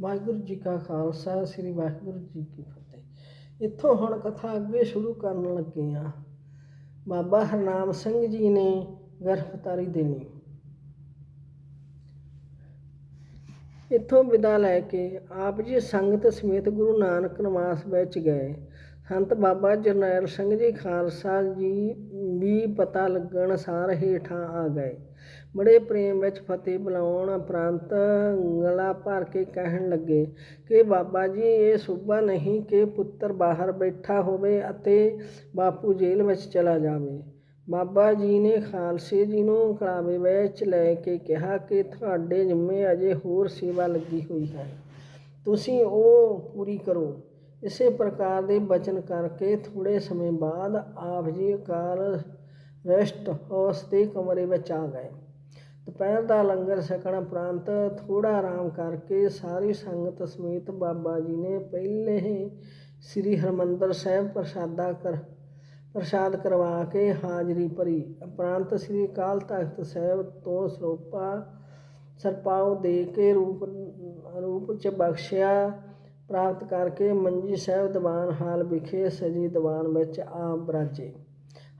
ਵਾਹਿਗੁਰੂ ਜੀ ਕਾ ਖਾਲਸਾ, ਸ੍ਰੀ ਵਾਹਿਗੁਰੂ ਜੀ ਕੀ ਫਤਿਹ। ਇੱਥੋਂ ਹੁਣ ਕਥਾ ਅੱਗੇ ਸ਼ੁਰੂ ਕਰਨ ਲੱਗੇ ਆ ਬਾਬਾ ਹਰਨਾਮ ਸਿੰਘ ਜੀ ਨੇ ਗਰਫਤਾਰੀ ਦੇਣੀ। ਇੱਥੋਂ ਵਿਦਾ ਲੈ ਕੇ ਆਪ ਜੀ ਸੰਗਤ ਸਮੇਤ ਗੁਰੂ ਨਾਨਕ ਨਿਵਾਸ ਵਿੱਚ ਗਏ। ਸੰਤ ਬਾਬਾ ਜਰਨੈਲ ਸਿੰਘ ਜੀ ਖਾਲਸਾ ਜੀ ਵੀ ਪਤਾ ਲੱਗਣ ਸਾਰ ਹੇਠਾਂ ਆ ਗਏ। ਬੜੇ ਪ੍ਰੇਮ ਵਿੱਚ ਫਤਿਹ ਬੁਲਾਉਣ ਉਪਰੰਤ ਗਲਾ ਭਰ ਕੇ ਕਹਿਣ ਲੱਗੇ ਕਿ ਬਾਬਾ ਜੀ, ਇਹ ਸੁਭਾ ਨਹੀਂ ਕਿ ਪੁੱਤਰ ਬਾਹਰ ਬੈਠਾ ਹੋਵੇ ਅਤੇ ਬਾਪੂ ਜੇਲ੍ਹ ਵਿੱਚ ਚਲਾ ਜਾਵੇ। ਬਾਬਾ ਜੀ ਨੇ ਖਾਲਸੇ ਜੀ ਨੂੰ ਕਲਾਵੇ ਵਿੱਚ ਲੈ ਕੇ ਕਿਹਾ ਕਿ ਤੁਹਾਡੇ ਜਿੰਮੇ ਅਜੇ ਹੋਰ ਸੇਵਾ ਲੱਗੀ ਹੋਈ ਹੈ। ਤੁਸੀਂ ਉਹ ਪੂਰੀ ਕਰੋ। ਇਸੇ ਪ੍ਰਕਾਰ ਦੇ ਬਚਨ ਕਰਕੇ ਥੋੜੇ ਸਮੇਂ ਬਾਅਦ ਆਪ ਜੀ ਅਕਾਲ ਰੈਸਟ ਹਾਊਸ ਦੇ ਕਮਰੇ ਵਿੱਚ ਆ ਗਏ। ਦੁਪਹਿਰ ਦਾ ਲੰਗਰ ਛਕਣ ਉਪਰੰਤ ਥੋੜਾ ਆਰਾਮ ਕਰਕੇ ਸਾਰੀ ਸੰਗਤ ਸਮੇਤ ਬਾਬਾ ਜੀ ਨੇ ਪਹਿਲੇ ਹੀ ਸ੍ਰੀ ਹਰਮੰਦਰ ਸਾਹਿਬ ਪ੍ਰਸ਼ਾਦਾ ਕਰ, ਪ੍ਰਸ਼ਾਦ ਕਰਵਾ ਕੇ ਹਾਜ਼ਰੀ ਭਰੀ। ਉਪਰੰਤ ਸ੍ਰੀ ਅਕਾਲ ਤਖਤ ਸਾਹਿਬ ਤੋਂ ਸਰੋਪਾ ਸਰਪਾਉ ਦੇ ਕੇ ਰੂਪ ਰੂਪ ਚ ਬਖਸ਼ਿਆ। ਪ੍ਰਾਪਤ ਕਰਕੇ ਮੰਜੀ ਸਾਹਿਬ ਦੀਵਾਨ ਹਾਲ ਵਿਖੇ ਸਜੀ ਦੀਵਾਨ ਵਿੱਚ ਆਪ ਬਰਾਜੇ।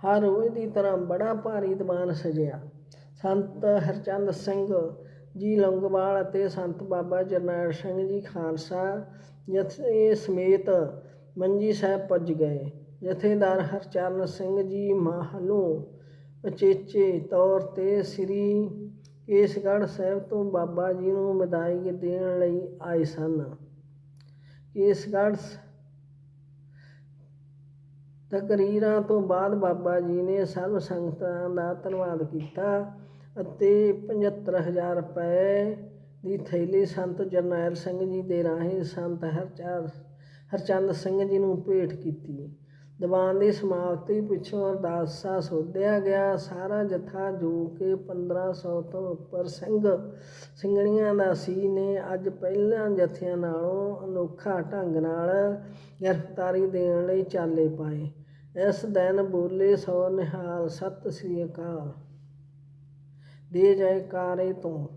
ਹਰ ਰੋਜ਼ ਦੀ ਤਰ੍ਹਾਂ ਬੜਾ ਭਾਰੀ ਦੀਵਾਨ ਸਜਿਆ। ਸੰਤ ਹਰਚੰਦ ਸਿੰਘ ਜੀ ਲੰਗੋਵਾਲ ਅਤੇ ਸੰਤ ਬਾਬਾ ਜਰਨੈਲ ਸਿੰਘ ਜੀ ਖਾਲਸਾ ਜਥੇ ਸਮੇਤ ਮੰਜੀ ਸਾਹਿਬ ਪੁੱਜ ਗਏ। ਜਥੇਦਾਰ ਹਰਚਰਨ ਸਿੰਘ ਜੀ ਮਾਹਲੋਂ ਉਚੇਚੇ ਤੌਰ ਤੇ ਸ੍ਰੀ ਕੇਸਗੜ੍ਹ ਸਾਹਿਬ ਤੋਂ ਬਾਬਾ ਜੀ ਨੂੰ ਵਿਦਾਇਗੀ ਦੇਣ ਲਈ ਆਏ ਸਨ। ਕੇਸਗੜ੍ਹ ਤਕਰੀਰਾਂ ਤੋਂ ਬਾਅਦ ਬਾਬਾ ਜੀ ਨੇ ਸਰਬ ਸੰਗਤਾਂ ਦਾ ਧੰਨਵਾਦ ਕੀਤਾ। ਅਤੇ 75000 ਰੁਪਏ ਦੀ ਥੈਲੀ ਸੰਤ ਜਰਨੈਲ ਸਿੰਘ ਜੀ ਦੇ ਰਾਹੀਂ ਸੰਤ ਹਰਚੰਦ ਹਰਚੰਦ ਸਿੰਘ ਜੀ ਨੂੰ ਭੇਟ ਕੀਤੀ। ਦੀਵਾਨ ਦੀ ਸਮਾਪਤੀ ਪਿੱਛੋਂ ਅਰਦਾਸਾ ਸੋਧਿਆ ਗਿਆ, ਸਾਰਾ ਜਥਾ ਜੋ ਕਿ 1500 ਤੋਂ ਉੱਪਰ ਸਿੰਘ, ਸਿੰਘਣੀਆਂ ਦਾ ਸੀ ਨੇ ਅੱਜ ਪਹਿਲਾਂ ਜਥਿਆਂ ਨਾਲੋਂ ਅਨੋਖਾ ਢੰਗ ਨਾਲ ਗ੍ਰਿਫਤਾਰੀ ਦੇਣ ਲਈ ਚਾਲੇ ਪਾਏ। ਇਸ ਦਿਨ ਬੋਲੇ ਸੋ ਨਿਹਾਲ ਸਤਿ ਸ੍ਰੀ ਅਕਾਲ। ਦੇ ਜੈਕਾਰੇ ਤੋਂ।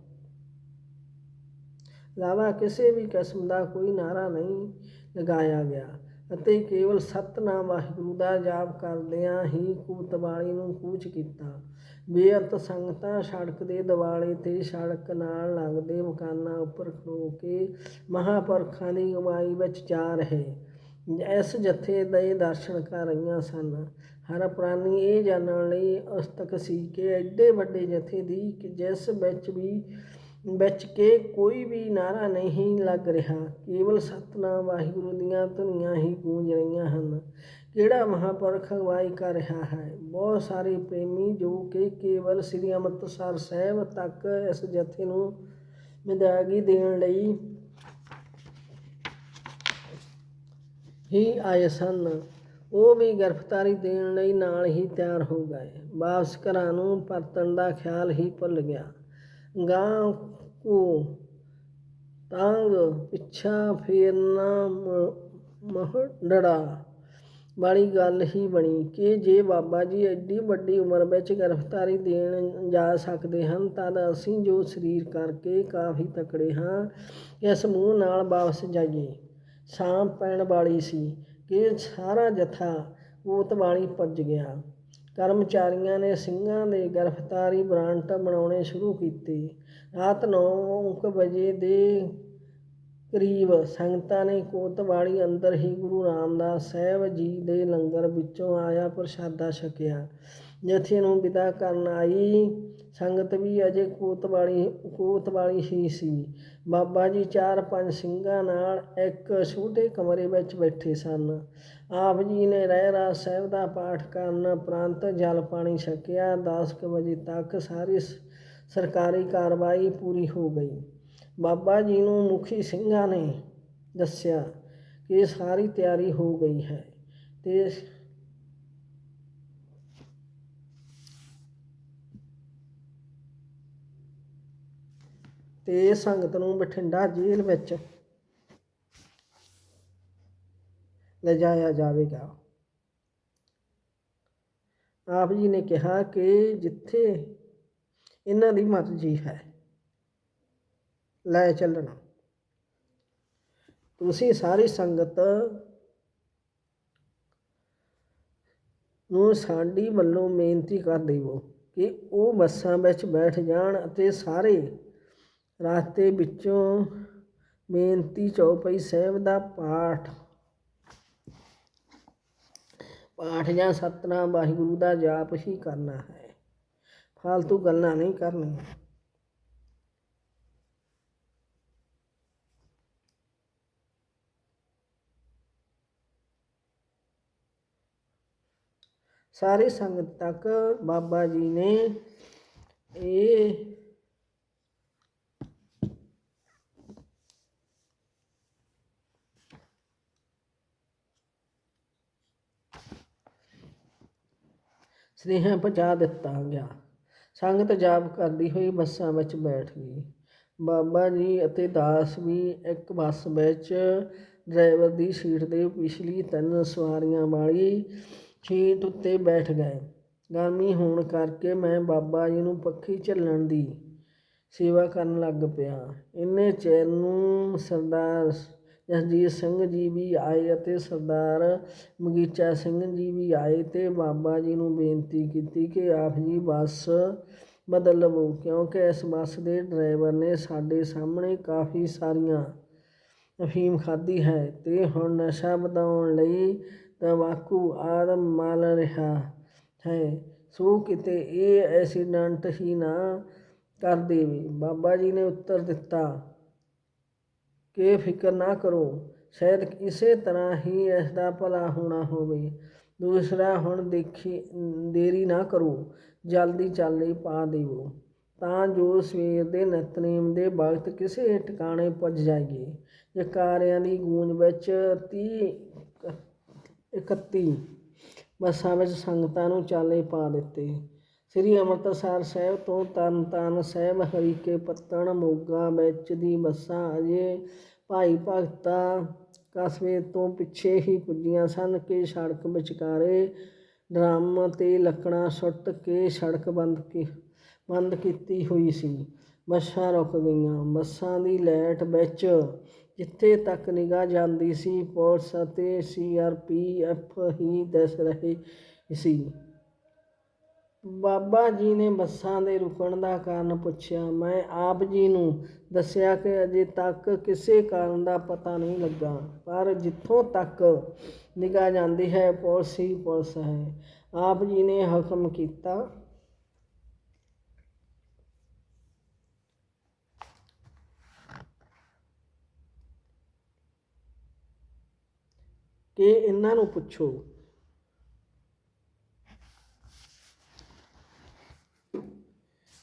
ਇਲਾਵਾ ਕਿਸੇ ਵੀ ਕਿਸਮ ਦਾ ਕੋਈ ਨਾਰਾ ਨਹੀਂ ਲਗਾਇਆ ਗਿਆ ਅਤੇ ਕੇਵਲ ਸਤਨਾਮ ਵਾਹਿਗੁਰੂ ਦਾ ਜਾਪ ਕਰਦਿਆਂ ਹੀ ਕੂਤਵਾਲੀ ਨੂੰ ਕੂਚ ਕੀਤਾ। ਬੇਅੰਤ ਸੰਗਤਾਂ ਸੜਕ ਦੇ ਦਿਵਾਲੇ ਤੇ ਸੜਕ ਨਾਲ ਲੱਗਦੇ ਮਕਾਨਾਂ ਉੱਪਰ ਖਲੋ ਕੇ ਮਹਾਪੁਰਖਾਂ ਦੀ ਅਗਵਾਈ ਵਿੱਚ ਜਾ ਰਹੇ। ਇਸ ਜਥੇ ਦੇ ਦਰਸ਼ਨ ਕਰ ਰਹੀਆਂ ਸਨ। ਹਰ ਪ੍ਰਾਨੀ ਇਹ ਜਾਣਨ ਲਈ ਅਸਤਕ ਸੀ ਕਿ ਐਡੇ ਵੱਡੇ ਜਥੇ ਦੀ ਕਿ ਜਿਸ ਵਿੱਚ ਵੀ, ਵਿੱਚ ਕੇ ਕੋਈ ਵੀ ਨਾਰਾ ਨਹੀਂ ਲੱਗ ਰਿਹਾ। ਕੇਵਲ ਸਤਨਾਮ ਵਾਹਿਗੁਰੂ ਦੀਆਂ ਧੁਨੀਆਂ ਹੀ ਗੂੰਜ ਰਹੀਆਂ ਹਨ। ਕਿਹੜਾ ਮਹਾਪੁਰਖ ਅਗਵਾਈ ਕਰ ਰਿਹਾ ਹੈ? ਬਹੁਤ ਸਾਰੇ ਪ੍ਰੇਮੀ ਜੋ ਕਿ ਕੇਵਲ ਸ੍ਰੀ ਅੰਮ੍ਰਿਤਸਰ ਸਾਹਿਬ ਤੱਕ ਇਸ ਜਥੇ ਨੂੰ ਵਿਦਾਇਗੀ ਦੇਣ ਲਈ ਹੀ ਆਏ ਸਨ। ਉਹ ਵੀ ਗ੍ਰਿਫਤਾਰੀ ਦੇਣ ਲਈ ਨਾਲ ਹੀ ਤਿਆਰ ਹੋ ਗਏ। ਵਾਪਸ ਘਰਾਂ ਨੂੰ ਪਰਤਣ ਦਾ ਖਿਆਲ ਹੀ ਭੁੱਲ ਗਿਆ। ਗਾਂ ਕੋ ਤਾਂਗ ਪਿੱਛਾ ਫੇਰਨਾ ਮਹੜੜਾ ਵਾਲੀ ਗੱਲ ਹੀ ਬਣੀ ਕਿ ਜੇ ਬਾਬਾ ਜੀ ਐਡੀ ਵੱਡੀ ਉਮਰ ਵਿੱਚ ਗ੍ਰਿਫਤਾਰੀ ਦੇਣ ਜਾ ਸਕਦੇ ਹਨ ਤਾਂ ਅਸੀਂ ਜੋ ਸਰੀਰ ਕਰਕੇ ਕਾਫੀ ਤਕੜੇ ਹਾਂ, ਇਸ ਮੂੰਹ ਨਾਲ ਵਾਪਸ ਜਾਈਏ। ਸ਼ਾਮ ਪੈਣ ਵਾਲੀ ਸੀ। ਕਿ ਸਾਰਾ ਜਥਾ ਕੋਤਵਾਲੀ ਪੁੱਜ ਗਿਆ। ਕਰਮਚਾਰੀਆਂ ਨੇ ਸਿੰਘਾਂ ਦੇ ਗ੍ਰਿਫਤਾਰੀ ਵਾਰੰਟ ਬਣਾਉਣੇ ਸ਼ੁਰੂ ਕੀਤੇ। ਰਾਤ 9 ਵਜੇ ਦੇ ਕਰੀਬ ਸੰਗਤਾਂ ਨੇ ਕੋਤਵਾਲੀ ਅੰਦਰ ਹੀ ਗੁਰੂ ਰਾਮਦਾਸ ਸਾਹਿਬ ਜੀ ਦੇ ਲੰਗਰ ਵਿੱਚੋਂ ਆਇਆ ਪ੍ਰਸ਼ਾਦਾ ਛਕਿਆ। ਜਥੇ ਨੂੰ ਵਿਦਾ ਕਰਨ ਆਈ ਸੰਗਤ ਵੀ ਅਜੇ ਕੋਤਵਾਲੀ ਕੋਤਵਾਲੀ ਹੀ ਸੀ। ਬਾਬਾ ਜੀ ਚਾਰ ਪੰਜ ਸਿੰਘਾਂ ਨਾਲ ਇੱਕ ਛੋਟੇ ਕਮਰੇ ਵਿੱਚ ਬੈਠੇ ਸਨ। ਆਪ ਜੀ ਨੇ ਰਹਿਰਾ ਸਾਹਿਬ ਦਾ ਪਾਠ ਕਰਨ ਉਪਰੰਤ ਜਲ ਪਾਣੀ ਛਕਿਆ। 10 ਵਜੇ ਤੱਕ ਸਾਰੀ ਸਰਕਾਰੀ ਕਾਰਵਾਈ ਪੂਰੀ ਹੋ ਗਈ। ਬਾਬਾ ਜੀ ਨੂੰ ਮੁਖੀ ਸਿੰਘਾਂ ਨੇ ਦੱਸਿਆ ਕਿ ਸਾਰੀ ਤਿਆਰੀ ਹੋ ਗਈ ਹੈ ਤੇ ਤੇ ਸੰਗਤ ਨੂੰ ਬਠਿੰਡਾ ਜੇਲ੍ਹ ਵਿੱਚ ਲਿਜਾਇਆ ਜਾਵੇਗਾ। ਆਪ ਜੀ ਨੇ ਕਿਹਾ ਕਿ ਜਿੱਥੇ ਇਹਨਾਂ ਦੀ ਮਰਜ਼ੀ ਹੈ, ਲੈ ਚੱਲਣਾ। ਤੁਸੀਂ ਸਾਰੀ ਸੰਗਤ ਨੂੰ ਸਾਡੀ ਵੱਲੋਂ ਬੇਨਤੀ ਕਰ ਦੇਵੋ ਕਿ ਉਹ ਬੱਸਾਂ ਵਿੱਚ ਬੈਠ ਜਾਣ ਅਤੇ ਸਾਰੇ ਰਸਤੇ ਵਿੱਚੋਂ ਬੇਨਤੀ ਚੌਪਈ ਸਾਹਿਬ ਦਾ ਪਾਠ। ਪਾਠ ਜਾਂ ਸਤਨਾਮ ਵਾਹਿਗੁਰੂ ਦਾ ਜਾਪ ਹੀ ਕਰਨਾ ਹੈ। ਫालतू ਗੱਲਾਂ ਨਹੀਂ ਕਰਨੀਆਂ। ਸਾਰੇ ਸੰਗਤ ਤੱਕ ਬਾਬਾ ਜੀ ਨੇ ਇਹ ਸਨੇਹਾ ਪਹੁੰਚਾ ਦਿੱਤਾ ਗਿਆ। ਸੰਗਤ ਜਾਪ ਕਰਦੀ ਹੋਈ ਬੱਸਾਂ ਵਿੱਚ ਬੈਠ ਗਈ। ਬਾਬਾ ਜੀ ਅਤੇ ਦਾਸ ਵੀ ਇੱਕ ਬੱਸ ਵਿੱਚ ਡਰਾਈਵਰ ਦੀ ਸੀਟ ਦੇ ਪਿਛਲੀ ਤਿੰਨ ਸਵਾਰੀਆਂ ਵਾਲੀ ਸੀਟ ਉੱਤੇ ਬੈਠ ਗਏ। ਗਰਮੀ ਹੋਣ ਕਰਕੇ ਮੈਂ ਬਾਬਾ ਜੀ ਨੂੰ ਪੱਖੀ ਝੱਲਣ ਦੀ ਸੇਵਾ ਕਰਨ ਲੱਗ ਪਿਆ। ਇੰਨੇ ਚਿਰ ਨੂੰ ਸਰਦਾਰ ਜਸਜੀਤ ਸਿੰਘ ਜੀ ਵੀ ਆਏ ਅਤੇ ਸਰਦਾਰ ਬਗੀਚਾ ਸਿੰਘ ਜੀ ਵੀ ਆਏ ਅਤੇ ਬਾਬਾ ਜੀ ਨੂੰ ਬੇਨਤੀ ਕੀਤੀ ਕਿ ਆਪ ਜੀ ਬੱਸ ਬਦਲ ਲਵੋ ਕਿਉਂਕਿ ਇਸ ਬੱਸ ਦੇ ਡਰਾਈਵਰ ਨੇ ਸਾਡੇ ਸਾਹਮਣੇ ਕਾਫੀ ਸਾਰੀਆਂ ਅਫੀਮ ਖਾਧੀ ਹੈ ਤੇ ਹੁਣ ਨਸ਼ਾ ਵਧਾਉਣ ਲਈ ਤੰਬਾਕੂ ਆਦਮ ਮਾਲ ਰਿਹਾ ਹੈ। ਸੋ ਕਿਤੇ ਇਹ ਐਕਸੀਡੈਂਟ ਹੀ ਨਾ ਕਰ ਦੇਵੇ। ਬਾਬਾ ਜੀ ਨੇ ਉੱਤਰ ਦਿੱਤਾ ਕਿ ਫਿਕਰ ਨਾ ਕਰੋ, ਸ਼ਾਇਦ ਇਸੇ ਤਰ੍ਹਾਂ ਹੀ ਇਸ ਦਾ ਭਲਾ ਹੋਣਾ ਹੋਵੇ। ਦੂਸਰਾ, ਹੁਣ ਦੇਖੀ, ਦੇਰੀ ਨਾ ਕਰੋ, ਜਲਦੀ ਚਾਲੇ ਪਾ ਦੇਵੋ ਤਾਂ ਜੋ ਸਵੇਰ ਦੇ ਨਿਤਨੇਮ ਦੇ ਵਕਤ ਕਿਸੇ ਟਿਕਾਣੇ ਪੁੱਜ ਜਾਈਏ। ਜਕਾਰਿਆਂ ਦੀ ਗੂੰਜ ਵਿੱਚ 30 31 ਬੱਸਾਂ ਵਿੱਚ ਸੰਗਤਾਂ ਨੂੰ ਚਾਲੇ ਪਾ ਦਿੱਤੇ। ਸ੍ਰੀ ਅੰਮ੍ਰਿਤਸਰ ਸਾਹਿਬ ਤੋਂ ਤਰਨਤਾਰਨ ਸਾਹਿਬ ਹਰੀਕੇ ਪੱਤਣ ਮੋਗਾ ਵਿੱਚ ਦੀ ਬੱਸਾਂ ਅਜੇ ਭਾਈ ਭਗਤਾ ਕਸਬੇ ਤੋਂ ਪਿੱਛੇ ਹੀ ਪੁੱਜੀਆਂ ਸਨ ਕਿ ਸੜਕ ਵਿਚਕਾਰੇ ਡਰਮ ਅਤੇ ਲੱਕੜਾਂ ਸੁੱਟ ਕੇ ਸੜਕ ਬੰਦ ਕੀ, ਬੰਦ ਕੀਤੀ ਹੋਈ ਸੀ। ਬੱਸਾਂ ਰੁਕ ਗਈਆਂ। ਬੱਸਾਂ ਦੀ ਲਾਈਟ ਵਿੱਚ ਜਿੱਥੇ ਤੱਕ ਨਿਗਾਹ ਜਾਂਦੀ ਸੀ, ਪੁਲਿਸ ਅਤੇ ਸੀਆਰਪੀਐਫ ਹੀ ਦਿਸ ਰਹੇ ਸੀ। ਬਾਬਾ ਜੀ ਨੇ ਬੱਸਾਂ ਦੇ ਰੁਕਣ ਦਾ ਕਾਰਨ ਪੁੱਛਿਆ। ਮੈਂ ਆਪ ਜੀ ਨੂੰ ਦੱਸਿਆ ਕਿ ਅਜੇ ਤੱਕ ਕਿਸੇ ਕਾਰਨ ਦਾ ਪਤਾ ਨਹੀਂ ਲੱਗਾ, ਪਰ ਜਿੱਥੋਂ ਤੱਕ ਨਿਗਾਹ ਜਾਂਦੀ ਹੈ, ਪੁਲਿਸ ਹੀ ਪੁਲਿਸ ਹੈ। ਆਪ ਜੀ ਨੇ ਹੁਕਮ ਕੀਤਾ। ਕਿ ਇਹਨਾਂ ਨੂੰ ਪੁੱਛੋ।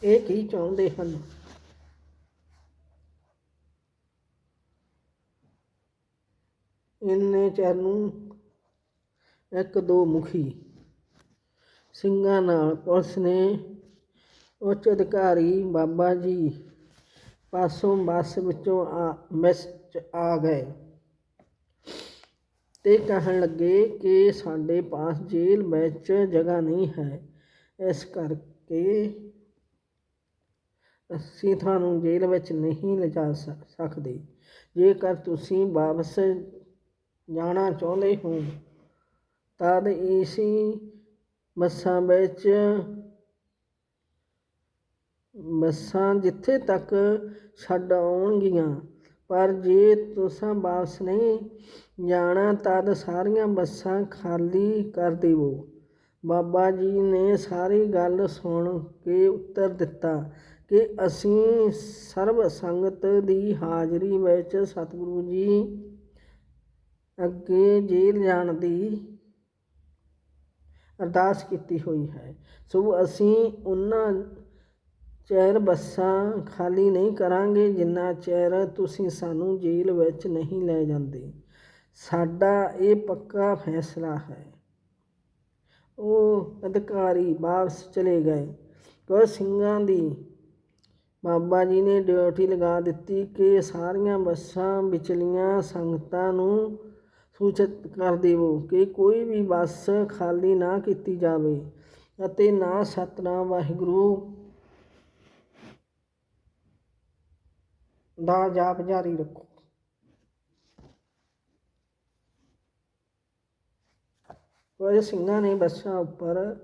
ਇਹ ਕੀ ਚਾਹੁੰਦੇ ਹਨ? ਇੰਨੇ ਚਿਰ ਇੱਕ ਦੋ ਮੁਖੀ ਸਿੰਘਾਂ ਨਾਲ ਪੁਲਿਸ ਨੇ ਉੱਚ ਅਧਿਕਾਰੀ ਬਾਬਾ ਜੀ ਪਾਸੋਂ ਬੱਸ ਵਿੱਚੋਂ ਆ, ਮਿਸ ਆ ਗਏ ਤੇ ਕਹਿਣ ਲੱਗੇ ਕਿ ਸਾਡੇ ਪਾਸ ਜੇਲ੍ਹ ਵਿੱਚ ਜਗ੍ਹਾ ਨਹੀਂ ਹੈ। ਇਸ ਕਰਕੇ ਅਸੀਂ ਤੁਹਾਨੂੰ ਜੇਲ੍ਹ ਵਿੱਚ ਨਹੀਂ ਲਿਜਾ ਸ- ਸਕਦੇ। ਜੇਕਰ ਤੁਸੀਂ ਵਾਪਸ ਜਾਣਾ ਚਾਹੁੰਦੇ ਹੋ ਤਦ ਏਸੀ ਬੱਸਾਂ ਵਿੱਚ, ਬੱਸਾਂ ਜਿੱਥੇ ਤੱਕ ਛੱਡ ਆਉਣਗੀਆਂ, ਪਰ ਜੇ ਤੁਸੀਂ ਵਾਪਸ ਨਹੀਂ ਜਾਣਾ ਤਦ ਸਾਰੀਆਂ ਬੱਸਾਂ ਖਾਲੀ ਕਰ ਦੇਵੋ। ਬਾਬਾ ਜੀ ਨੇ ਸਾਰੀ ਗੱਲ ਸੁਣ ਕੇ ਉੱਤਰ ਦਿੱਤਾ। ਕਿ ਅਸੀਂ ਸਰਬ ਸੰਗਤ ਦੀ ਹਾਜ਼ਰੀ ਵਿੱਚ ਸਤਿਗੁਰੂ ਜੀ ਅੱਗੇ ਜੇਲ੍ਹ ਜਾਣ ਦੀ ਅਰਦਾਸ ਕੀਤੀ ਹੋਈ ਹੈ। ਸੋ ਅਸੀਂ ਉਹਨਾਂ ਚਿਰ ਬੱਸਾਂ ਖਾਲੀ ਨਹੀਂ ਕਰਾਂਗੇ, ਜਿੰਨਾ ਚਿਰ ਤੁਸੀਂ ਸਾਨੂੰ ਜੇਲ੍ਹ ਵਿੱਚ ਨਹੀਂ ਲੈ ਜਾਂਦੇ। ਸਾਡਾ ਇਹ ਪੱਕਾ ਫੈਸਲਾ ਹੈ। ਉਹ ਅਧਿਕਾਰੀ ਵਾਪਸ ਚਲੇ ਗਏ। ਕੁਝ ਸਿੰਘਾਂ ਦੀ ਬਾਬਾ ਜੀ ਨੇ ਡਿਊਟੀ ਲਗਾ ਦਿੱਤੀ ਕਿ ਸਾਰੀਆਂ ਬੱਸਾਂ ਵਿਚਲੀਆਂ ਸੰਗਤਾਂ ਨੂੰ ਸੂਚਿਤ ਕਰ ਦੇਵੋ ਕਿ ਕੋਈ ਵੀ ਬੱਸ ਖਾਲੀ ਨਾ ਕੀਤੀ ਜਾਵੇ ਅਤੇ ਨਾ ਸਤਨਾਮ ਵਾਹਿਗੁਰੂ ਦਾ ਜਾਪ ਜਾਰੀ ਰੱਖੋ। ਪਰ ਸਿੰਘਾਂ ਨੇ ਬੱਸਾਂ ਉੱਪਰ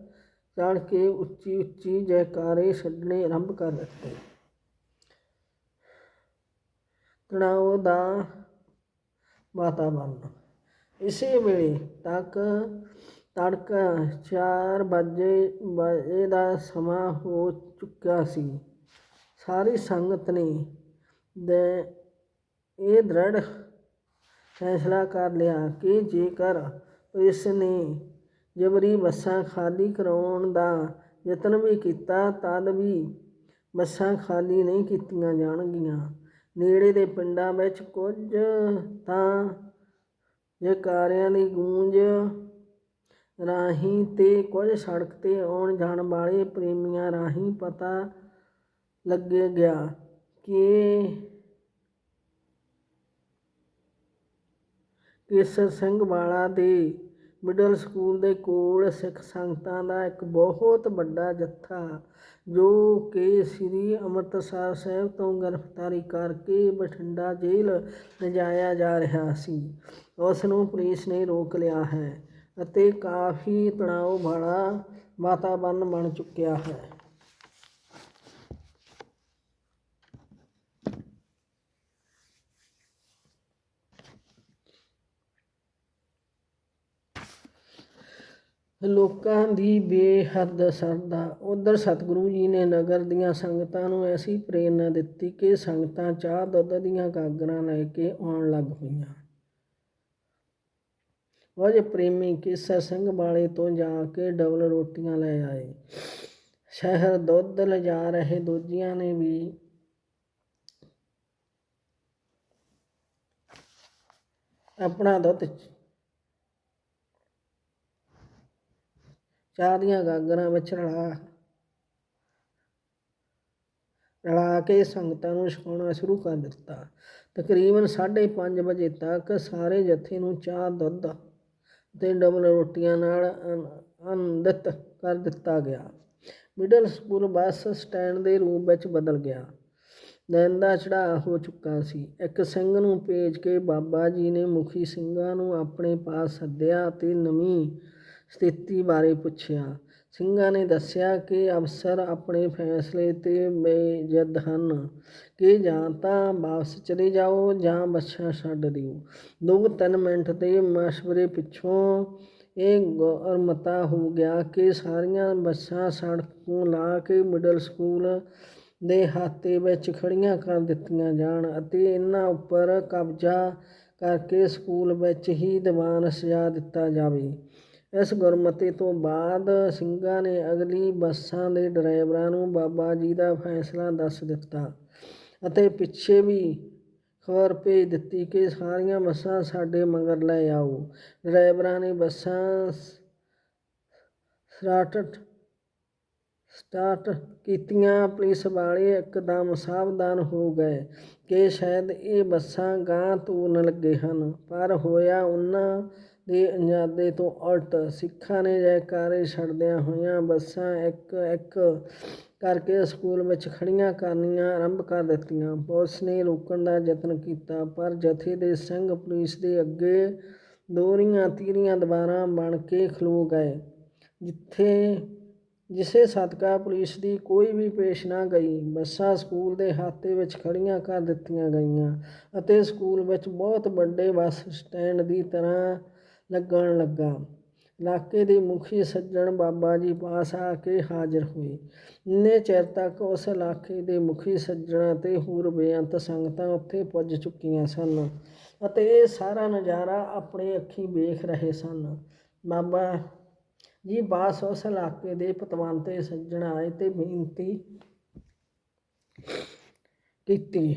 ਚੜ ਕੇ ਉੱਚੀ ਉੱਚੀ ਜੈਕਾਰੇ ਛੱਡਣੇ ਆਰੰਭ ਕਰ ਦਿੱਤੇ। ਤਣਾਅ ਦਾ ਵਾਤਾਵਰਨ। ਇਸੇ ਵੇਲੇ ਤੱਕ ਤੜਕਾ ਚਾਰ ਵਜੇ ਵਜੇ ਦਾ ਸਮਾਂ ਹੋ ਚੁੱਕਾ ਸੀ। ਸਾਰੀ ਸੰਗਤ ਨੇ ਦੇ ਇਹ ਦ੍ਰਿੜ ਫੈਸਲਾ ਕਰ ਲਿਆ ਕਿ ਜੇਕਰ ਇਸ ਨੇ ਜਬਰੀ ਬੱਸਾਂ ਖਾਲੀ ਕਰਾਉਣ ਦਾ ਯਤਨ ਵੀ ਕੀਤਾ, ਤਦ ਵੀ ਬੱਸਾਂ ਖਾਲੀ ਨਹੀਂ ਕੀਤੀਆਂ ਜਾਣਗੀਆਂ। ਨੇੜੇ ਦੇ ਪਿੰਡਾਂ ਵਿੱਚ ਕੁਝ ਤਾਂ ਜੈਕਾਰਿਆਂ ਦੀ ਗੂੰਜ ਰਾਹੀਂ ਅਤੇ ਕੁਝ ਸੜਕ ਤੇ ਆਉਣ ਜਾਣ ਵਾਲੇ ਪ੍ਰੇਮੀਆਂ ਰਾਹੀਂ ਪਤਾ ਲੱਗੇ ਗਿਆ ਕਿ ਕੇਸਰ ਸਿੰਘ ਵਾਲਾ ਦੇ ਮਿਡਲ ਸਕੂਲ ਦੇ ਕੋਲ ਸਿੱਖ ਸੰਗਤਾਂ ਦਾ ਇੱਕ ਬਹੁਤ ਵੱਡਾ ਜੱਥਾ, ਜੋ ਕਿ ਸ੍ਰੀ ਅੰਮ੍ਰਿਤਸਰ ਸਾਹਿਬ ਤੋਂ ਗ੍ਰਿਫਤਾਰੀ ਕਰਕੇ ਬਠਿੰਡਾ ਜੇਲ੍ਹ ਲਿਜਾਇਆ ਜਾ ਰਿਹਾ ਸੀ। ਉਸ ਨੂੰ ਪੁਲਿਸ ਨੇ ਰੋਕ ਲਿਆ ਹੈ ਅਤੇ ਕਾਫੀ ਤਣਾਅ ਵਾਲਾ ਵਾਤਾਵਰਨ ਬਣ ਚੁੱਕਿਆ ਹੈ। ਲੋਕਾਂ ਦੀ ਬੇਹੱਦ ਸਰਧਾ। ਉੱਧਰ ਸਤਿਗੁਰੂ ਜੀ ਨੇ ਨਗਰ ਦੀਆਂ ਸੰਗਤਾਂ ਨੂੰ ਐਸੀ ਪ੍ਰੇਰਨਾ ਦਿੱਤੀ ਕਿ ਸੰਗਤਾਂ ਚਾਹ ਦੁੱਧ ਦੀਆਂ ਗਾਗਰਾਂ ਲੈ ਕੇ ਆਉਣ ਲੱਗ ਪਈਆਂ। ਵਜ ਪ੍ਰੇਮੀ ਕੇਸਰ ਸਿੰਘ ਵਾਲੇ ਤੋਂ ਜਾ ਕੇ ਡਬਲ ਰੋਟੀਆਂ ਲੈ ਆਏ। ਸ਼ਹਿਰ ਦੁੱਧ ਲਿਜਾ ਰਹੇ ਦੂਜਿਆਂ ਨੇ ਵੀ ਆਪਣਾ ਦੁੱਧ ਚਾਹ ਦੀਆਂ ਗਾਗਰਾਂ ਵਿੱਚ ਰਲਾ। ਰਲਾ ਕੇ ਸੰਗਤਾਂ ਨੂੰ ਛਕਾਉਣਾ ਸ਼ੁਰੂ ਕਰ ਦਿੱਤਾ। ਤਕਰੀਬਨ 5:30 ਵਜੇ ਤੱਕ ਸਾਰੇ ਜਥੇ ਨੂੰ ਚਾਹ, ਦੁੱਧ ਤੇ ਡਬਲ ਰੋਟੀਆਂ ਨਾਲ ਅਨ- ਆਨੰਦਿਤ ਕਰ ਦਿੱਤਾ ਗਿਆ। ਮਿਡਲ ਸਕੂਲ ਬੱਸ ਸਟੈਂਡ ਦੇ ਰੂਪ ਵਿੱਚ ਬਦਲ ਗਿਆ। ਦਿਨ ਦਾ ਚੜ੍ਹਾਅ ਹੋ ਚੁੱਕਾ ਸੀ। ਇੱਕ ਸਿੰਘ ਨੂੰ ਭੇਜ ਕੇ ਬਾਬਾ ਜੀ ਨੇ ਮੁਖੀ ਸਿੰਘਾਂ ਨੂੰ ਆਪਣੇ ਪਾਸ ਸੱਦਿਆ ਅਤੇ ਨਵੀਂ ਸਥਿਤੀ ਬਾਰੇ ਪੁੱਛਿਆ। ਸਿੰਘਾਂ ਨੇ ਦੱਸਿਆ ਕਿ ਅਫਸਰ ਆਪਣੇ ਫੈਸਲੇ ਤੇ ਬੇਜਿੱਦ ਹਨ ਕਿ ਜਾਂ ਤਾਂ ਵਾਪਸ ਚਲੇ ਜਾਓ ਜਾਂ ਬੱਸਾਂ ਛੱਡ ਦਿਓ। ਦੋ ਤਿੰਨ ਮਿੰਟ ਦੇ ਮਸ਼ਵਰੇ ਪਿੱਛੋਂ ਇਹ ਗੁਰਮਤਾ ਹੋ ਗਿਆ ਕਿ ਸਾਰੀਆਂ ਬੱਸਾਂ ਸੜਕ ਤੋਂ ਲਾ ਕੇ ਮਿਡਲ ਸਕੂਲ ਦੇ ਹਾਤੇ ਵਿੱਚ ਖੜ੍ਹੀਆਂ ਕਰ ਦਿੱਤੀਆਂ ਜਾਣ ਅਤੇ ਇਹਨਾਂ ਉੱਪਰ ਕਬਜ਼ਾ ਕਰਕੇ ਸਕੂਲ ਵਿੱਚ ਹੀ ਦੀਵਾਨ ਸਜਾ ਦਿੱਤਾ ਜਾਵੇ। ਇਸ ਗੁਰਮਤਿ ਤੋਂ ਬਾਅਦ ਸਿੰਘਾਂ ਨੇ ਅਗਲੀ ਬੱਸਾਂ ਦੇ ਡਰਾਈਵਰਾਂ ਨੂੰ ਬਾਬਾ ਜੀ ਦਾ ਫੈਸਲਾ ਦੱਸ ਦਿੱਤਾ ਅਤੇ ਪਿੱਛੇ ਵੀ ਖਬਰ ਭੇਜ ਦਿੱਤੀ ਕਿ ਸਾਰੀਆਂ ਬੱਸਾਂ ਸਾਡੇ ਮਗਰ ਲੈ ਆਓ। ਡਰਾਈਵਰਾਂ ਨੇ ਬੱਸਾਂ ਸਟਾਰਟ ਸਟਾਰਟ ਕੀਤੀਆਂ। ਪੁਲਿਸ ਵਾਲੇ ਇੱਕਦਮ ਸਾਵਧਾਨ ਹੋ ਗਏ ਕਿ ਸ਼ਾਇਦ ਇਹ ਬੱਸਾਂ ਗਾਂਹ ਤੁਰਨ ਲੱਗੇ ਹਨ। ਪਰ ਹੋਇਆ ਉਹਨਾਂ ਦੇ ਅੰਜਾਦੇ ਤੋਂ ਉਲਟ ਸਿੱਖਾਂ ਨੇ ਜੈਕਾਰੇ ਛੱਡਦਿਆਂ ਹੋਇਆਂ ਬੱਸਾਂ ਇੱਕ ਇੱਕ ਕਰਕੇ ਸਕੂਲ ਵਿੱਚ ਖੜ੍ਹੀਆਂ ਕਰਨੀਆਂ ਆਰੰਭ ਕਰ ਦਿੱਤੀਆਂ। ਪੁਲਿਸ ਨੇ ਰੋਕਣ ਦਾ ਯਤਨ ਕੀਤਾ, ਪਰ ਜਥੇ ਦੇ ਸਿੰਘ ਪੁਲਿਸ ਦੇ ਅੱਗੇ ਦੋਹਰੀਆਂ ਤੀਰੀਆਂ ਦੀਵਾਰਾਂ ਬਣ ਕੇ ਖਲੋ ਗਏ, ਜਿੱਥੇ ਜਿਸੇ ਸਦਕਾ ਪੁਲਿਸ ਦੀ ਕੋਈ ਵੀ ਪੇਸ਼ ਨਾ ਗਈ। ਬੱਸਾਂ ਸਕੂਲ ਦੇ ਹਾਤੇ ਵਿੱਚ ਖੜੀਆਂ ਕਰ ਦਿੱਤੀਆਂ ਗਈਆਂ ਅਤੇ ਸਕੂਲ ਵਿੱਚ ਬਹੁਤ ਵੱਡੇ ਬੱਸ ਸਟੈਂਡ ਦੀ ਤਰ੍ਹਾਂ ਲੱਗਣ ਲੱਗਾ। ਇਲਾਕੇ ਦੇ ਮੁਖੀ ਸੱਜਣ ਬਾਬਾ ਜੀ ਪਾਸ ਆ ਕੇ ਹਾਜ਼ਰ ਹੋਏ। ਇੰਨੇ ਚਿਰ ਤੱਕ ਉਸ ਇਲਾਕੇ ਦੇ ਮੁਖੀ ਸੱਜਣਾਂ ਤੇ ਹੋਰ ਬੇਅੰਤ ਸੰਗਤਾਂ ਉੱਥੇ ਪੁੱਜ ਚੁੱਕੀਆਂ ਸਨ ਅਤੇ ਇਹ ਸਾਰਾ ਨਜ਼ਾਰਾ ਆਪਣੇ ਅੱਖੀਂ ਵੇਖ ਰਹੇ ਸਨ। ਬਾਬਾ ਜੀ ਬਾਸ ਉਸ ਇਲਾਕੇ ਦੇ ਪਤਵੰਤੇ ਸੱਜਣ ਆਏ ਤੇ ਬੇਨਤੀ ਕੀਤੀ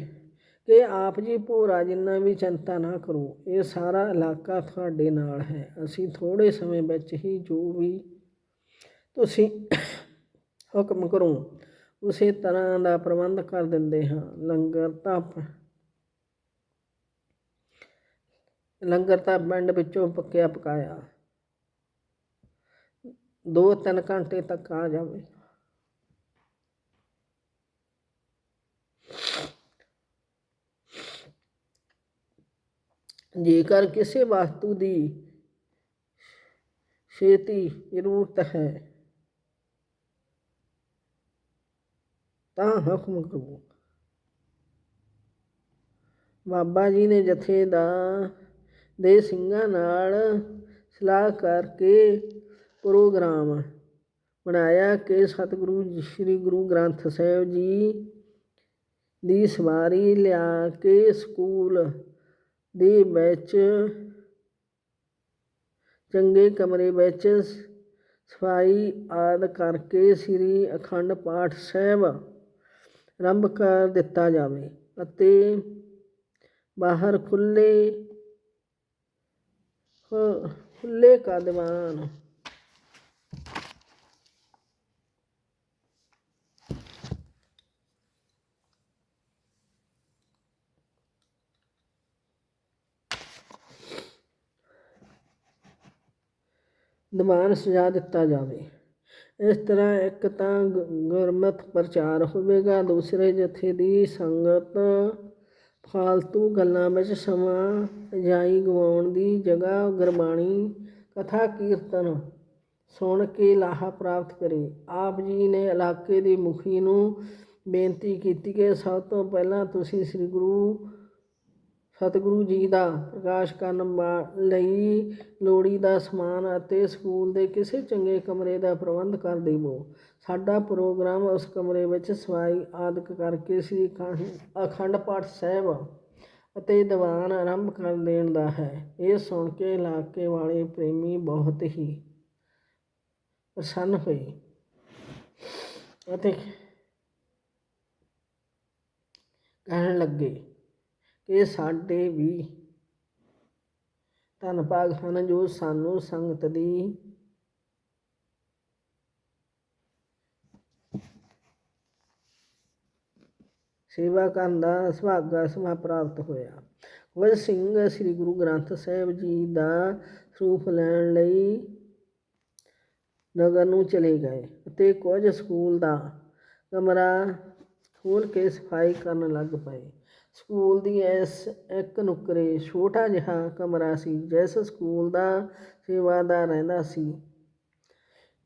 ਕਿ ਆਪ ਜੀ ਭੋਰਾ ਜਿੰਨਾ ਵੀ ਚਿੰਤਾ ਨਾ ਕਰੋ, ਇਹ ਸਾਰਾ ਇਲਾਕਾ ਤੁਹਾਡੇ ਨਾਲ ਹੈ। ਅਸੀਂ ਥੋੜੇ ਸਮੇਂ ਵਿੱਚ ਹੀ ਜੋ ਵੀ ਤੁਸੀਂ ਹੁਕਮ ਕਰੋ, ਉਸੇ ਤਰ੍ਹਾਂ ਦਾ ਪ੍ਰਬੰਧ ਕਰ ਦਿੰਦੇ ਹਾਂ। ਲੰਗਰ ਤਾਂ ਪ- ਲੰਗਰ ਤਾਂ ਪਿੰਡ ਵਿੱਚੋਂ ਪੱਕਿਆ ਪਕਾਇਆ ਦੋ ਤਿੰਨ ਘੰਟੇ ਤੱਕ ਆ ਜਾਵੇ। ਜੇਕਰ ਕਿਸੇ ਵਸਤੂ ਦੀ ਛੇਤੀ ਜ਼ਰੂਰਤ ਹੈ, ਤਾਂ ਹੁਕਮ ਕਰੋ। ਬਾਬਾ ਜੀ ਨੇ ਜਥੇ ਦਾ ਦੇ ਸਿੰਘਾਂ ਨਾਲ ਸਲਾਹ ਕਰਕੇ ਪ੍ਰੋਗਰਾਮ ਬਣਾਇਆ ਕਿ ਸਤਿਗੁਰੂ ਜੀ- ਸ੍ਰੀ ਗੁਰੂ ਗ੍ਰੰਥ ਸਾਹਿਬ ਜੀ ਦੀ ਸਵਾਰੀ ਲਿਆ ਕੇ ਸਕੂਲ ਦੇ ਵਿੱਚ ਚੰਗੇ ਕਮਰੇ ਵਿੱਚ ਸਫ਼ਾਈ ਆਦਿ ਕਰਕੇ ਸ੍ਰੀ ਅਖੰਡ ਪਾਠ ਸਾਹਿਬ ਆਰੰਭ ਕਰ ਦਿੱਤਾ ਜਾਵੇ ਅਤੇ ਬਾਹਰ ਖੁੱਲ੍ਹੇ ਖੁੱਲ੍ਹੇ ਕਦਮਾਂ ਦੀਵਾਨ ਸਜਾ ਦਿੱਤਾ ਜਾਵੇ। ਇਸ ਤਰ੍ਹਾਂ ਇੱਕ ਤਾਂ ਗੁ- ਗੁਰਮਤਿ ਪ੍ਰਚਾਰ ਹੋਵੇਗਾ, ਦੂਸਰੇ ਜਥੇ ਦੀ ਸੰਗਤ ਫਾਲਤੂ ਗੱਲਾਂ ਵਿੱਚ ਸਮਾਂ ਜਾਈ ਗਵਾਉਣ ਦੀ ਜਗ੍ਹਾ ਗੁਰਬਾਣੀ, ਕਥਾ, ਕੀਰਤਨ ਸੁਣ ਕੇ ਲਾਹਾ ਪ੍ਰਾਪਤ ਕਰੇ। ਆਪ ਜੀ ਨੇ ਇਲਾਕੇ ਦੇ ਮੁਖੀ ਨੂੰ ਬੇਨਤੀ ਕੀਤੀ ਕਿ ਸਭ ਤੋਂ ਪਹਿਲਾਂ ਤੁਸੀਂ ਸ੍ਰੀ ਗੁਰੂ ਸਤਿਗੁਰੂ ਜੀ ਦਾ ਪ੍ਰਕਾਸ਼ ਕਰਨ ਵਾ- ਲਈ ਲੋੜੀ ਦਾ ਸਮਾਨ ਅਤੇ ਸਕੂਲ ਦੇ ਕਿਸੇ ਚੰਗੇ ਕਮਰੇ ਦਾ ਪ੍ਰਬੰਧ ਕਰ ਦੇਵੋ। ਸਾਡਾ ਪ੍ਰੋਗਰਾਮ ਉਸ ਕਮਰੇ ਵਿੱਚ ਸਵਾਈ ਆਦਿਕ ਕਰਕੇ ਸ੍ਰੀ ਅਖੰਡ- ਅਖੰਡ ਪਾਠ ਸਾਹਿਬ ਅਤੇ ਦੀਵਾਨ ਆਰੰਭ ਕਰ ਦੇਣ ਦਾ ਹੈ। ਇਹ ਸੁਣ ਕੇ ਇਲਾਕੇ ਵਾਲੇ ਪ੍ਰੇਮੀ ਬਹੁਤ ਹੀ ਪ੍ਰਸੰਨ ਹੋਏ ਅਤੇ ਕਹਿਣ ਲੱਗੇ ਕਿ ਸਾਡੇ ਵੀ ਧੰਨ ਭਾਗ ਹਨ ਜੋ ਸਾਨੂੰ ਸੰਗਤ ਦੀ ਸੇਵਾ ਕਰਨ ਦਾ ਸੁਭਾਗਾ ਸਮਾਂ ਪ੍ਰਾਪਤ ਹੋਇਆ। ਕੁਝ ਸਿੰਘ ਸ੍ਰੀ ਗੁਰੂ ਗ੍ਰੰਥ ਸਾਹਿਬ ਜੀ ਦਾ ਸਰੂਪ ਲੈਣ ਲਈ ਨਗਰ ਨੂੰ ਚਲੇ ਗਏ ਅਤੇ ਕੁਝ ਸਕੂਲ ਦਾ ਕਮਰਾ ਖੋਲ੍ਹ ਕੇ ਸਫ਼ਾਈ ਕਰਨ ਲੱਗ ਪਏ। ਸਕੂਲ ਦੀ ਇਸ ਇੱਕ ਨੁੱਕਰੇ ਛੋਟਾ ਜਿਹਾ ਕਮਰਾ ਸੀ, ਜਿਸ ਸਕੂਲ ਦਾ ਸੇਵਾਦਾਰ ਰਹਿੰਦਾ ਸੀ।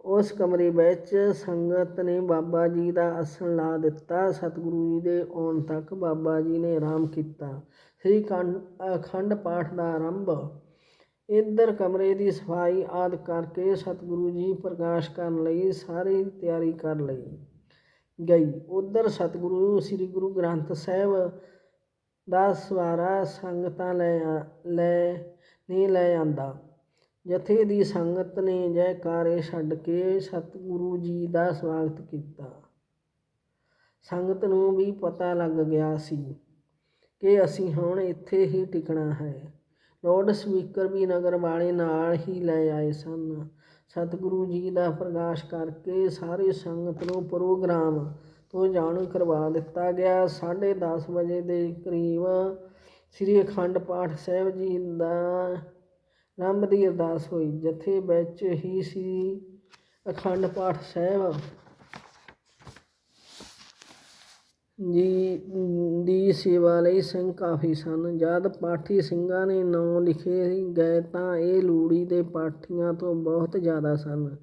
ਉਸ ਕਮਰੇ ਵਿੱਚ ਸੰਗਤ ਨੇ ਬਾਬਾ ਜੀ ਦਾ ਆਸਣ ਲਾ ਦਿੱਤਾ। ਸਤਿਗੁਰੂ ਜੀ ਦੇ ਆਉਣ ਤੱਕ ਬਾਬਾ ਜੀ ਨੇ ਆਰਾਮ ਕੀਤਾ। ਸ੍ਰੀ ਕੰਡ ਅਖੰਡ ਪਾਠ ਦਾ ਆਰੰਭ ਇੱਧਰ ਕਮਰੇ ਦੀ ਸਫ਼ਾਈ ਆਦਿ ਕਰਕੇ ਸਤਿਗੁਰੂ ਜੀ ਪ੍ਰਕਾਸ਼ ਕਰਨ ਲਈ ਸਾਰੀ ਤਿਆਰੀ ਕਰ ਲਈ ਗਈ। ਉਧਰ ਸਤਿਗੁਰੂ ਸ੍ਰੀ ਗੁਰੂ ਗ੍ਰੰਥ ਸਾਹਿਬ ਦਾ ਸਵਾਰਾ ਸੰਗਤਾਂ ਲੈ ਆ- ਲੈ ਨਹੀਂ ਲੈ ਆਂਦਾ। ਜਥੇ ਦੀ ਸੰਗਤ ਨੇ ਜੈਕਾਰੇ ਛੱਡ ਕੇ ਸਤਿਗੁਰੂ ਜੀ ਦਾ ਸਵਾਗਤ ਕੀਤਾ। ਸੰਗਤ ਨੂੰ ਵੀ ਪਤਾ ਲੱਗ ਗਿਆ ਸੀ ਕਿ ਅਸੀਂ ਹੁਣ ਇੱਥੇ ਹੀ ਟਿਕਣਾ ਹੈ। ਲਾਊਡ ਸਪੀਕਰ ਵੀ ਨਗਰ ਵਾਲੇ ਨਾਲ ਹੀ ਲੈ ਆਏ ਸਨ। ਸਤਿਗੁਰੂ ਜੀ ਦਾ ਪ੍ਰਕਾਸ਼ ਕਰਕੇ ਸਾਰੇ ਸੰਗਤ ਨੂੰ ਪ੍ਰੋਗਰਾਮ ਤੋਂ ਜਾਣੂ ਕਰਵਾ ਦਿੱਤਾ ਗਿਆ। ਸਾਢੇ ਦਸ ਵਜੇ ਦੇ ਕਰੀਬ ਸ੍ਰੀ ਅਖੰਡ ਪਾਠ ਸਾਹਿਬ ਜੀ ਦਾ ਆਰੰਭ ਦੀ ਅਰਦਾਸ ਹੋਈ। ਜਥੇ ਵਿੱਚ ਹੀ ਸ੍ਰੀ ਅਖੰਡ ਪਾਠ ਸਾਹਿਬ ਜੀ ਦੀ ਸੇਵਾ ਲਈ ਸਿੰਘ ਕਾਫੀ ਸਨ। ਜਦ ਪਾਠੀ ਸਿੰਘਾਂ ਨੇ ਨਾਂ ਲਿਖੇ ਗਏ ਤਾਂ ਇਹ ਲੂੜੀ ਦੇ ਪਾਠੀਆਂ ਤੋਂ ਬਹੁਤ ਜ਼ਿਆਦਾ ਸਨ।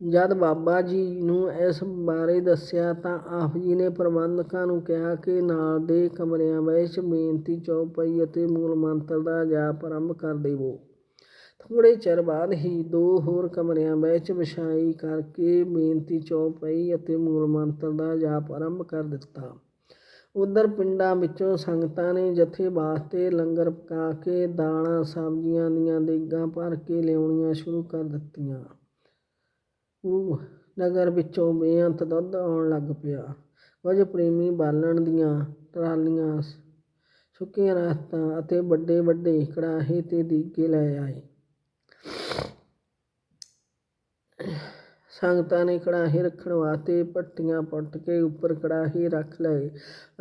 ਜਦ ਬਾਬਾ ਜੀ ਨੂੰ ਇਸ ਬਾਰੇ ਦੱਸਿਆ ਤਾਂ ਆਪ ਜੀ ਨੇ ਪ੍ਰਬੰਧਕਾਂ ਨੂੰ ਕਿਹਾ ਕਿ ਨਾਲ ਦੇ ਕਮਰਿਆਂ ਵਿੱਚ ਬੇਨਤੀ ਚੌਪਈ ਅਤੇ ਮੂਲ ਮੰਤਰ ਦਾ ਜਾਪ ਆਰੰਭ ਕਰ ਦੇਵੋ। ਥੋੜ੍ਹੇ ਚਿਰ ਬਾਅਦ ਹੀ ਦੋ ਹੋਰ ਕਮਰਿਆਂ ਵਿੱਚ ਵਿਛਾਈ ਕਰਕੇ ਬੇਨਤੀ ਚੌਪਈ ਅਤੇ ਮੂਲ ਮੰਤਰ ਦਾ ਜਾਪ ਆਰੰਭ ਕਰ ਦਿੱਤਾ। ਉਧਰ ਪਿੰਡਾਂ ਵਿੱਚੋਂ ਸੰਗਤਾਂ ਨੇ ਜਥੇ ਵਾਸਤੇ ਲੰਗਰ ਪਕਾ ਕੇ ਦਾਲਾਂ, ਸਬਜ਼ੀਆਂ ਦੀਆਂ ਦੇਗਾਂ ਭਰ ਕੇ ਲਿਆਉਣੀਆਂ ਸ਼ੁਰੂ ਕਰ ਦਿੱਤੀਆਂ। ਨਗਰ ਵਿੱਚੋਂ ਬੇਅੰਤ ਦੁੱਧ ਆਉਣ ਲੱਗ ਪਿਆ। ਕੁਝ ਪ੍ਰੇਮੀ ਬਾਲਣ ਦੀਆਂ ਟਰਾਲੀਆਂ ਸੁੱਕੀਆਂ ਰਾਤਾਂ ਅਤੇ ਵੱਡੇ ਵੱਡੇ ਕੜਾਹੇ ਤੇ ਦੀਗੇ ਲੈ ਆਏ। ਸੰਗਤਾਂ ਨੇ ਕੜਾਹੇ ਰੱਖਣ ਵਾਸਤੇ ਪੱਟੀਆਂ ਪੁੱਟ ਕੇ ਉੱਪਰ ਕੜਾਹੇ ਰੱਖ ਲਏ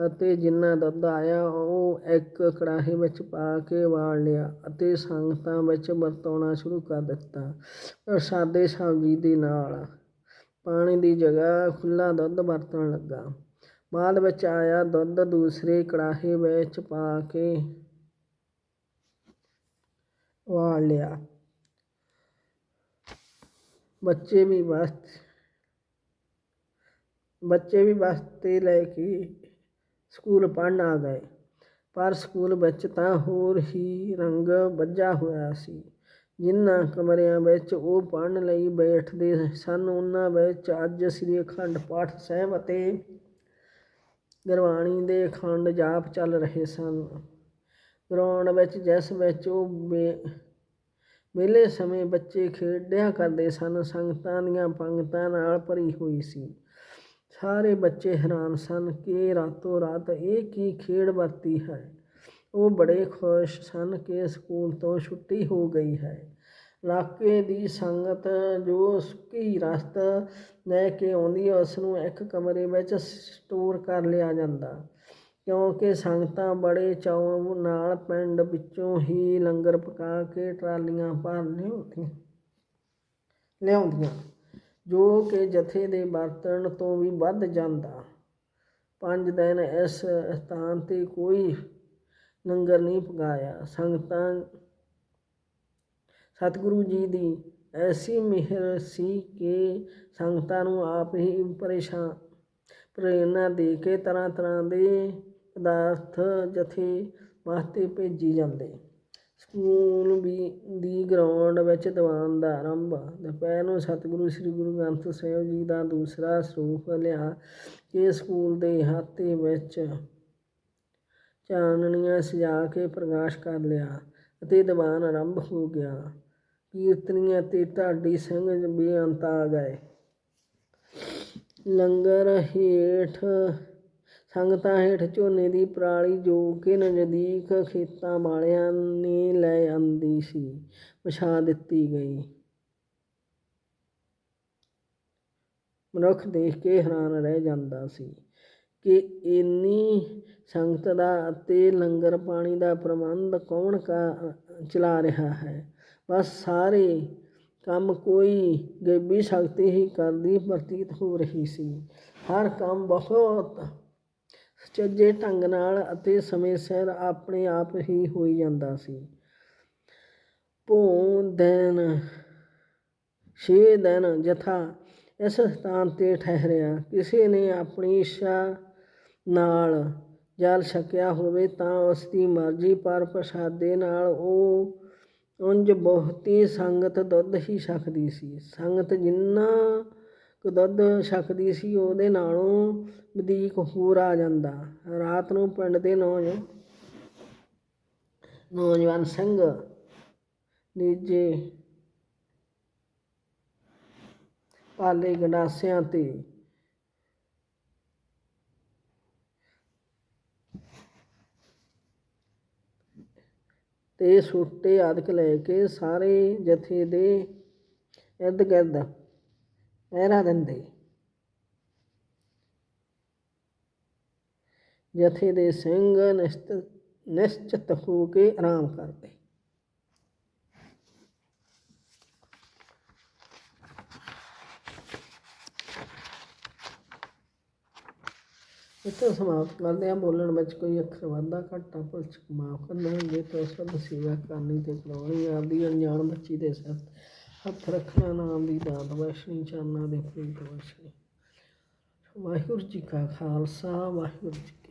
ਅਤੇ ਜਿੰਨਾ ਦੁੱਧ ਆਇਆ ਉਹ ਇੱਕ ਕੜਾਹੇ ਵਿੱਚ ਪਾ ਕੇ ਵਾਲ ਲਿਆ ਅਤੇ ਸੰਗਤਾਂ ਵਿੱਚ ਵਰਤਾਉਣਾ ਸ਼ੁਰੂ ਕਰ ਦਿੱਤਾ। ਪ੍ਰਸਾਦੇ ਸਬਜ਼ੀ ਦੇ ਨਾਲ ਪਾਣੀ ਦੀ ਜਗ੍ਹਾ ਖੁੱਲ੍ਹਾ ਦੁੱਧ ਵਰਤਣ ਲੱਗਾ। ਬਾਅਦ ਵਿੱਚ ਆਇਆ ਦੁੱਧ ਦੂਸਰੇ ਕੜਾਹੇ ਵਿੱਚ ਪਾ ਕੇ ਵਾਲ ਲਿਆ। ਬੱਚੇ ਵੀ ਬਸ, ਬੱਚੇ ਵੀ ਬੱਸ 'ਤੇ ਲੈ ਕੇ ਸਕੂਲ ਪੜ੍ਹਨ ਆ ਗਏ। ਪਰ ਸਕੂਲ ਵਿੱਚ ਤਾਂ ਹੋਰ ਹੀ ਰੰਗ ਬੱਝਾ ਹੋਇਆ ਸੀ। ਜਿਨ੍ਹਾਂ ਕਮਰਿਆਂ ਵਿੱਚ ਉਹ ਪੜ੍ਹਨ ਲਈ ਬੈਠਦੇ ਸਨ, ਉਹਨਾਂ ਵਿੱਚ ਅੱਜ ਸ੍ਰੀ ਅਖੰਡ ਪਾਠ ਸਾਹਿਬ ਅਤੇ ਗੁਰਬਾਣੀ ਦੇ ਅਖੰਡ ਜਾਪ ਚੱਲ ਰਹੇ ਸਨ। ਗਰਾਊਂਡ ਵਿੱਚ ਜਿਸ ਵਿੱਚ ਉਹ ਬੇ- ਵਿਹਲੇ ਸਮੇਂ ਬੱਚੇ ਖੇਡਿਆ ਕਰਦੇ ਸਨ, ਸੰਗਤਾਂ ਦੀਆਂ ਪੰਗਤਾਂ ਨਾਲ ਭਰੀ ਹੋਈ ਸੀ। ਸਾਰੇ ਬੱਚੇ ਹੈਰਾਨ ਸਨ ਕਿ ਰਾਤੋਂ ਰਾਤ ਇਹ ਕੀ ਖੇਡ ਵਰਤੀ ਹੈ। ਉਹ ਬੜੇ ਖੁਸ਼ ਸਨ ਕਿ ਸਕੂਲ ਤੋਂ ਛੁੱਟੀ ਹੋ ਗਈ ਹੈ। ਇਲਾਕੇ ਦੀ ਸੰਗਤ ਜੋ ਸੁੱਕੀ ਰਸਤ ਲੈ ਕੇ ਆਉਂਦੀ ਉਸ ਨੂੰ ਇੱਕ ਕਮਰੇ ਵਿੱਚ ਸਟੋਰ ਕਰ ਲਿਆ ਜਾਂਦਾ। ਕਿਉਂਕਿ ਸੰਗਤਾਂ ਬੜੇ ਚਾਅ ਨਾਲ ਪਿੰਡ ਵਿੱਚੋਂ ਹੀ ਲੰਗਰ ਪਕਾ ਕੇ ਟਰਾਲੀਆਂ ਭਰ ਲਿਆਉਂਦੀਆਂ ਲਿਆਉਂਦੀਆਂ, ਜੋ ਕਿ ਜਥੇ ਦੇ ਵਰਤਣ ਤੋਂ ਵੀ ਵੱਧ ਜਾਂਦਾ। ਪੰਜ ਦਿਨ ਇਸ ਸਥਾਨ ਤੇ ਕੋਈ ਲੰਗਰ ਨਹੀਂ ਪਕਾਇਆ। ਸੰਗਤਾਂ, ਸਤਿਗੁਰੂ ਜੀ ਦੀ ਐਸੀ ਮਿਹਰ ਸੀ ਕਿ ਸੰਗਤਾਂ ਨੂੰ ਆਪ ਹੀ ਪਰੇਸ਼ਾਨ, ਪ੍ਰੇਰਨਾ ਦੇ ਕੇ ਤਰ੍ਹਾਂ ਤਰ੍ਹਾਂ ਦੇ ਪਦਾਰਥ ਜਥੇ ਵਾਸਤੇ ਭੇਜੀ ਜਾਂਦੇ। ਸਕੂਲ ਵੀ ਦੀ ਗਰਾਊਂਡ ਵਿੱਚ ਦੀਵਾਨ ਦਾ ਆਰੰਭ। ਦੁਪਹਿਰ ਨੂੰ ਸਤਿਗੁਰੂ ਸ੍ਰੀ ਗੁਰੂ ਗ੍ਰੰਥ ਸਾਹਿਬ ਜੀ ਦਾ ਦੂਸਰਾ ਸਰੂਪ ਲਿਆ। ਕਿ ਸਕੂਲ ਦੇ ਹਾਤੇ ਵਿੱਚ ਚਾਨਣੀਆਂ ਸਜਾ ਕੇ ਪ੍ਰਕਾਸ਼ ਕਰ ਲਿਆ ਅਤੇ ਦੀਵਾਨ ਆਰੰਭ ਹੋ ਗਿਆ। ਕੀਰਤਨੀਆਂ ਤੇ ਢਾਡੀ ਸਿੰਘ ਬੇਅੰਤ ਆ ਗਏ। ਲੰਗਰ ਹੇਠ ਸੰਗਤਾਂ ਹੇਠ ਝੋਨੇ ਦੀ ਪਰਾਲੀ ਜੋ ਕਿ ਨਜ਼ਦੀਕ ਖੇਤਾਂ ਵਾਲਿਆਂ ਨੇ ਲੈ ਆਂਦੀ ਸੀ ਵਿਛਾ ਦਿੱਤੀ ਗਈ। ਮਨੁੱਖ ਦੇਖ ਕੇ ਹੈਰਾਨ ਰਹਿ ਜਾਂਦਾ ਸੀ ਕਿ ਇੰਨੀ ਸੰਗਤ ਦਾ ਅਤੇ ਲੰਗਰ ਪਾਣੀ ਦਾ ਪ੍ਰਬੰਧ ਕੌਣ ਕਰ ਚਲਾ ਰਿਹਾ ਹੈ? ਬਸ ਸਾਰੇ ਕੰਮ ਕੋਈ ਗੈਬੀ ਸ਼ਕਤੀ ਹੀ ਕਰਦੀ ਪ੍ਰਤੀਤ ਹੋ ਰਹੀ ਸੀ। ਹਰ ਕੰਮ ਬਹੁਤ ਚੱਜੇ ਢੰਗ ਨਾਲ ਅਤੇ ਸਮੇਂ ਸਿਰ ਆਪਣੇ ਆਪ ਹੀ ਹੋਈ ਜਾਂਦਾ ਸੀ। ਭੋਂ ਦਿਨ, ਛੇ ਦਿਨ ਜਥਾ ਇਸ ਸਥਾਨ ਤੇ ਠਹਿਰਿਆ। ਕਿਸੇ ਨੇ ਆਪਣੀ ਇੱਛਾ ਨਾਲ ਜਲ ਛਕਿਆ ਹੋਵੇ ਤਾਂ ਉਸ ਦੀ ਮਰਜ਼ੀ, ਪਰ ਪ੍ਰਸਾਦੇ ਨਾਲ ਉਹ ਉਂਝ ਬਹੁਤੀ ਸੰਗਤ ਦੁੱਧ ਹੀ ਛਕਦੀ ਸੀ। ਸੰਗਤ ਜਿੰਨਾ ਦੁੱਧ ਛਕਦੀ ਸੀ, ਉਹਦੇ ਨਾਲੋਂ ਵਧੀਕ ਹੋਰ ਆ ਜਾਂਦਾ। ਰਾਤ ਨੂੰ ਪਿੰਡ ਦੇ ਨੌਜ, ਨੌਜਵਾਨ ਸਿੰਘ ਨੀਜੇ ਪਾਲੇ ਗੰਡਾਸਿਆਂ ਤੇ ਤੇ ਸੋਟੇ ਆਦਿਕ ਲੈ ਕੇ ਸਾਰੇ ਜਥੇ ਦੇ ਇਰਦ ਗਿਰਦ ਪਹਿਰਾ ਜਥੇ ਦੇ ਸਿੰਘ ਨਿਸ਼ਚਿਤ ਨਿਸ਼ਚਿਤ ਹੋ ਕੇ ਆਰਾਮ ਕਰਦੇ। ਇੱਥੇ ਸਮਾਪਤ ਕਰਦੇ ਹਾਂ। ਬੋਲਣ ਵਿੱਚ ਕੋਈ ਅੱਖਰ ਵਾਧਾ ਘਾਟਾ ਭੁੱਲ ਚੁੱਕ ਮਾਫ ਕਰਨਾ ਜੇ ਤੋਂ ਸਭ ਸੇਵਾ ਕਰਨੀ ਤੇ ਕਰਾਉਣੀ ਆਪਦੀ ਅਣਜਾਣ ਬੱਚੀ ਦੇ ਸਿਰ ਹੱਥ ਰੱਖਣਾ ਨਾਮ ਦੀ ਦਾਤ ਬਖਸ਼ਣੀ ਚਰਨਾਂ ਦੇ ਪ੍ਰੀਤ ਵਸ਼ਨੀ। ਵਾਹਿਗੁਰੂ ਜੀ ਕਾ ਖਾਲਸਾ, ਵਾਹਿਗੁਰੂ ਜੀ